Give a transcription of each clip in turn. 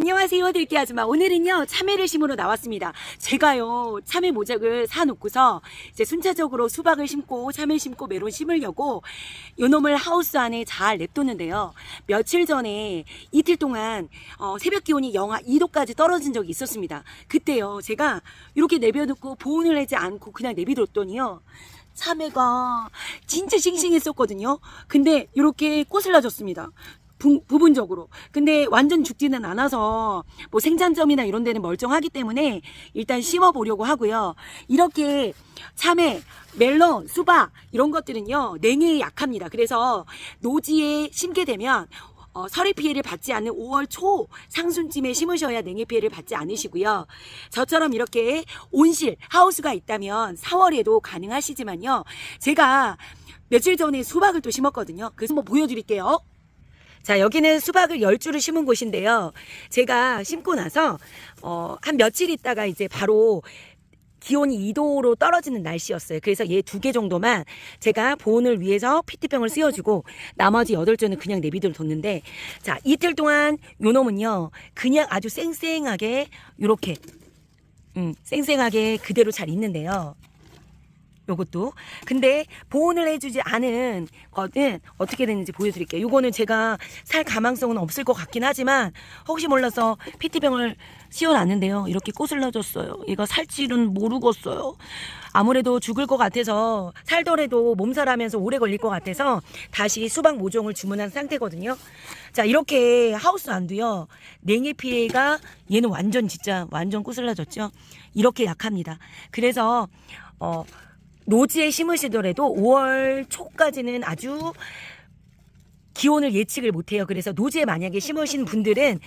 안녕하세요, 들기 아줌마. 오늘은요, 참외를 심으러 나왔습니다. 제가요, 참외 모작을 사놓고서 이제 순차적으로 수박을 심고, 참외 심고, 메론 심으려고 요놈을 하우스 안에 잘 냅뒀는데요. 며칠 전에 이틀 동안 어, 새벽 기온이 영하 2도까지 떨어진 적이 있었습니다. 그때요, 제가 이렇게 내버려놓고 보온을 하지 않고 그냥 내비뒀더니요. 참외가 진짜 싱싱했었거든요. 근데 이렇게 꼬슬라졌습니다. 부, 부분적으로. 근데 완전 죽지는 않아서 뭐 생산점이나 이런 데는 멀쩡하기 때문에 일단 심어 보려고 하고요. 이렇게 참외, 멜론, 수박 이런 것들은요. 냉해에 약합니다. 그래서 노지에 심게 되면 어, 설의 피해를 받지 않는 5월 초 상순쯤에 심으셔야 냉해 피해를 받지 않으시고요. 저처럼 이렇게 온실, 하우스가 있다면 4월에도 가능하시지만요. 제가 며칠 전에 수박을 또 심었거든요. 그래서 한번 보여드릴게요. 자, 여기는 수박을 열 줄을 심은 곳인데요. 제가 심고 나서, 어, 한 며칠 있다가 이제 바로 기온이 2도로 떨어지는 날씨였어요. 그래서 얘 두 개 정도만 제가 보온을 위해서 피트병을 씌워주고 나머지 여덟 줄은 그냥 내비들 뒀는데 자, 이틀 동안 요 놈은요, 그냥 아주 쌩쌩하게 요렇게, 음, 쌩쌩하게 그대로 잘 있는데요. 요것도. 근데 보온을 해주지 않은 거는 어떻게 되는지 보여드릴게요. 요거는 제가 살 가망성은 없을 것 같긴 하지만 혹시 몰라서 PT병을 씌워놨는데요. 이렇게 꼬슬러졌어요. 얘가 살지는 모르겠어요. 아무래도 죽을 것 같아서 살더라도 몸살하면서 오래 걸릴 것 같아서 다시 수박 모종을 주문한 상태거든요. 자 이렇게 하우스 안도요. 냉해 피해가 얘는 완전 진짜 완전 꼬슬러졌죠. 이렇게 약합니다. 그래서 어 노지에 심으시더라도 5월 초까지는 아주 기온을 예측을 못해요. 그래서 노지에 만약에 심으신 분들은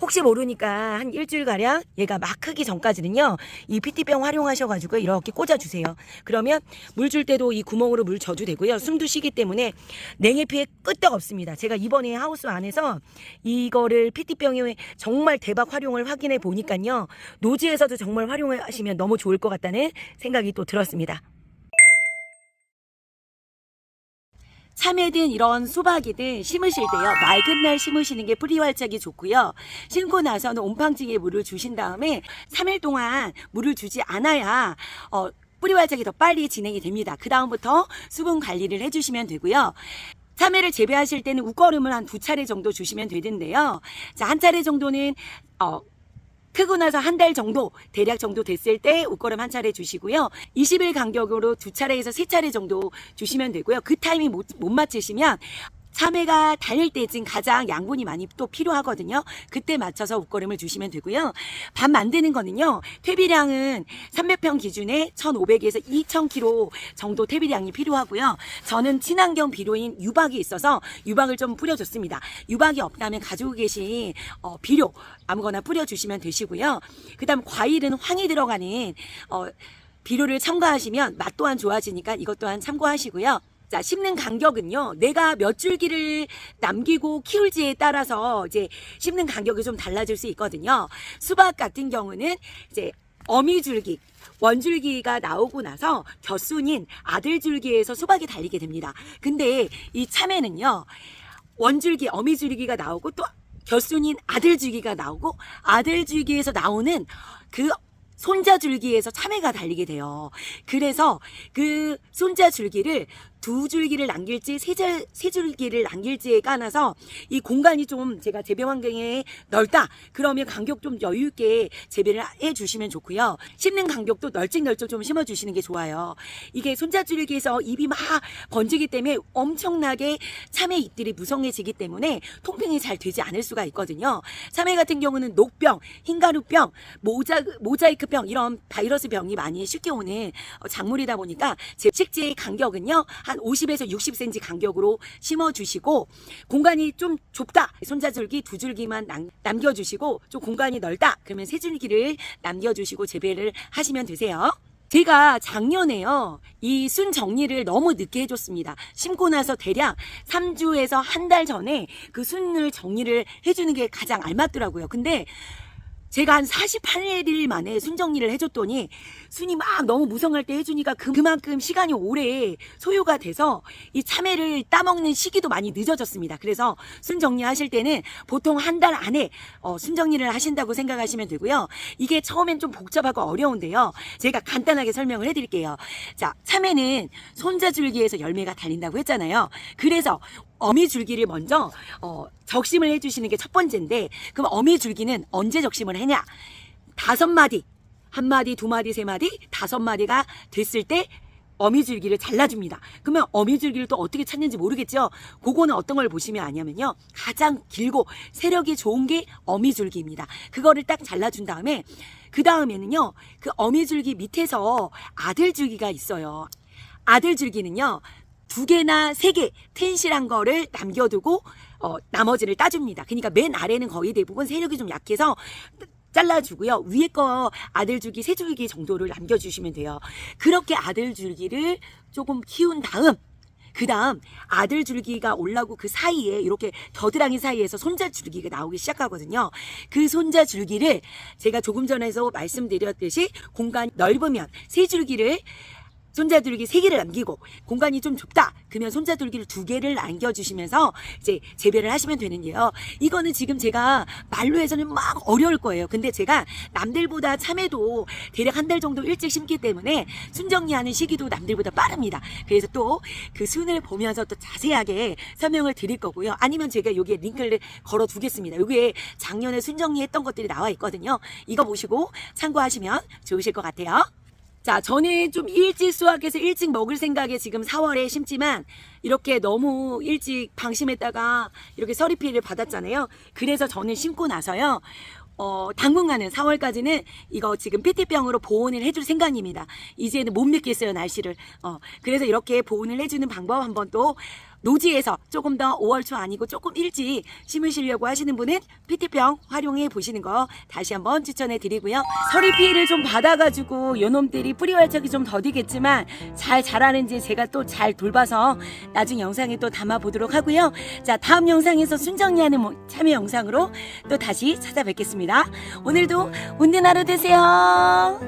혹시 모르니까 한 일주일가량 얘가 막 크기 전까지는요. 이 PT병 활용하셔가지고 이렇게 꽂아주세요. 그러면 물 줄 때도 이 구멍으로 물 줘도 되고요. 숨도 쉬기 때문에 냉해 피해 끄떡 없습니다. 제가 이번에 하우스 안에서 이거를 PT병에 정말 대박 활용을 확인해 보니까요. 노지에서도 정말 활용을 하시면 너무 좋을 것 같다는 생각이 또 들었습니다. 참외든 이런 수박이든 심으실 때요. 맑은 날 심으시는 게 뿌리 활짝이 좋고요. 심고 나서는 온팡지게 물을 주신 다음에 3일 동안 물을 주지 않아야 어, 뿌리 활짝이 더 빨리 진행이 됩니다. 그 다음부터 수분 관리를 해주시면 되고요. 참외를 재배하실 때는 웃거름을 한 두 차례 정도 주시면 되는데요. 자 한 차례 정도는 어, 크고 나서 한 달 정도 대략 정도 됐을 때 옷걸음 한 차례 주시고요. 20일 간격으로 두 차례에서 세 차례 정도 주시면 되고요. 그 타이밍 못, 못 맞추시면 참외가 달릴 때쯤 가장 양분이 많이 또 필요하거든요. 그때 맞춰서 옷걸음을 주시면 되고요. 밥 만드는 거는요. 퇴비량은 300평 기준에 1,500에서 2,000kg 정도 퇴비량이 필요하고요. 저는 친환경 비료인 유박이 있어서 유박을 좀 뿌려줬습니다. 유박이 없다면 가지고 계신 어, 비료 아무거나 뿌려주시면 되시고요. 그 다음 과일은 황이 들어가는 어, 비료를 첨가하시면 맛 또한 좋아지니까 이것 또한 참고하시고요. 자, 심는 간격은요, 내가 몇 줄기를 남기고 키울지에 따라서 이제 심는 간격이 좀 달라질 수 있거든요. 수박 같은 경우는 이제 어미줄기, 원줄기가 나오고 나서 겨순인 아들줄기에서 수박이 달리게 됩니다. 근데 이 참외는요, 원줄기, 어미줄기가 나오고 또 겨순인 아들줄기가 나오고 아들줄기에서 나오는 그 손자줄기에서 참외가 달리게 돼요. 그래서 그 손자줄기를 두 줄기를 남길지 세, 줄, 세 줄기를 남길지에 까놔서 이 공간이 좀 제가 재배 환경에 넓다. 그러면 간격 좀 여유 있게 재배를 해 주시면 좋고요. 심는 간격도 널찍널찍 좀 심어 주시는 게 좋아요. 이게 손자줄기에서 잎이 막 번지기 때문에 엄청나게 참외 잎들이 무성해지기 때문에 통풍이 잘 되지 않을 수가 있거든요. 참외 같은 경우는 녹병, 흰가루병, 모자, 모자이크병 이런 바이러스 병이 많이 쉽게 오는 어, 작물이다 보니까 제 식지의 간격은요 한 50에서 60cm 간격으로 심어주시고 공간이 좀 좁다 손자줄기 두 줄기만 남, 남겨주시고 좀 공간이 넓다 그러면 세 줄기를 남겨주시고 재배를 하시면 되세요. 제가 작년에요, 이 순 정리를 너무 늦게 해줬습니다. 심고 나서 대략 3주에서 한 달 전에 그 순을 정리를 해주는 게 가장 알맞더라고요. 근데 제가 한 48일 만에 순 정리를 해줬더니 순이 막 너무 무성할 때 해주니까 그- 그만큼 시간이 오래 소요가 돼서 이 참외를 따먹는 시기도 많이 늦어졌습니다. 그래서 순 정리하실 때는 보통 한 달 안에 어, 순 정리를 하신다고 생각하시면 되고요. 이게 처음엔 좀 복잡하고 어려운데요. 제가 간단하게 설명을 해드릴게요. 자, 참외는 손자줄기에서 열매가 달린다고 했잖아요. 그래서 어미 줄기를 먼저 어, 적심을 해주시는 게 첫 번째인데 그럼 어미 줄기는 언제 적심을 하냐? 다섯 마디, 한 마디, 두 마디, 세 마디, 다섯 마디가 됐을 때 어미줄기를 잘라줍니다. 그러면 어미줄기를 또 어떻게 찾는지 모르겠죠? 그거는 어떤 걸 보시면 아냐면요. 가장 길고 세력이 좋은 게 어미줄기입니다. 그거를 딱 잘라준 다음에 그 다음에는요. 그 어미줄기 밑에서 아들줄기가 있어요. 아들줄기는요. 두 개나 세 개 텐실한 거를 남겨두고 어, 나머지를 따줍니다. 그러니까 맨 아래는 거의 대부분 세력이 좀 약해서 잘라주고요. 위에 거 아들 줄기, 세 줄기 정도를 남겨주시면 돼요. 그렇게 아들 줄기를 조금 키운 다음, 그 다음 아들 줄기가 올라오고 그 사이에 이렇게 겨드랑이 사이에서 손자 줄기가 나오기 시작하거든요. 그 손자 줄기를 제가 조금 전에서 말씀드렸듯이 공간이 넓으면 세 줄기를 손자들기 세 개를 남기고 공간이 좀 좁다. 그러면 손자들기를 두 개를 남겨주시면서 이제 재배를 하시면 되는데요. 이거는 지금 제가 말로 해서는 막 어려울 거예요. 근데 제가 남들보다 참외도 대략 한 달 정도 일찍 심기 때문에 순정리하는 시기도 남들보다 빠릅니다. 그래서 또 그 순을 보면서 또 자세하게 설명을 드릴 거고요. 아니면 제가 여기에 링크를 걸어 두겠습니다. 여기에 작년에 순정리했던 것들이 나와 있거든요. 이거 보시고 참고하시면 좋으실 것 같아요. 자, 저는 좀 일찍 수확해서 일찍 먹을 생각에 지금 4월에 심지만 이렇게 너무 일찍 방심했다가 이렇게 서리피를 받았잖아요. 그래서 저는 심고 나서요. 어, 당분간은 4월까지는 이거 지금 피티병으로 보온을 해줄 생각입니다. 이제는 못 믿겠어요, 날씨를. 어, 그래서 이렇게 보온을 해주는 방법 한번 또 노지에서 조금 더 5월 초 아니고 조금 일찍 심으시려고 하시는 분은 피티병 활용해 보시는 거 다시 한번 추천해 드리고요. 서리 피해를 좀 받아가지고 요놈들이 뿌리 활착이 좀 더디겠지만 잘 자라는지 제가 또 잘 돌봐서 나중 영상에 또 담아 보도록 하고요. 자, 다음 영상에서 순정리하는 모- 참여 영상으로 또 다시 찾아뵙겠습니다. 오늘도 웃는 하루 되세요.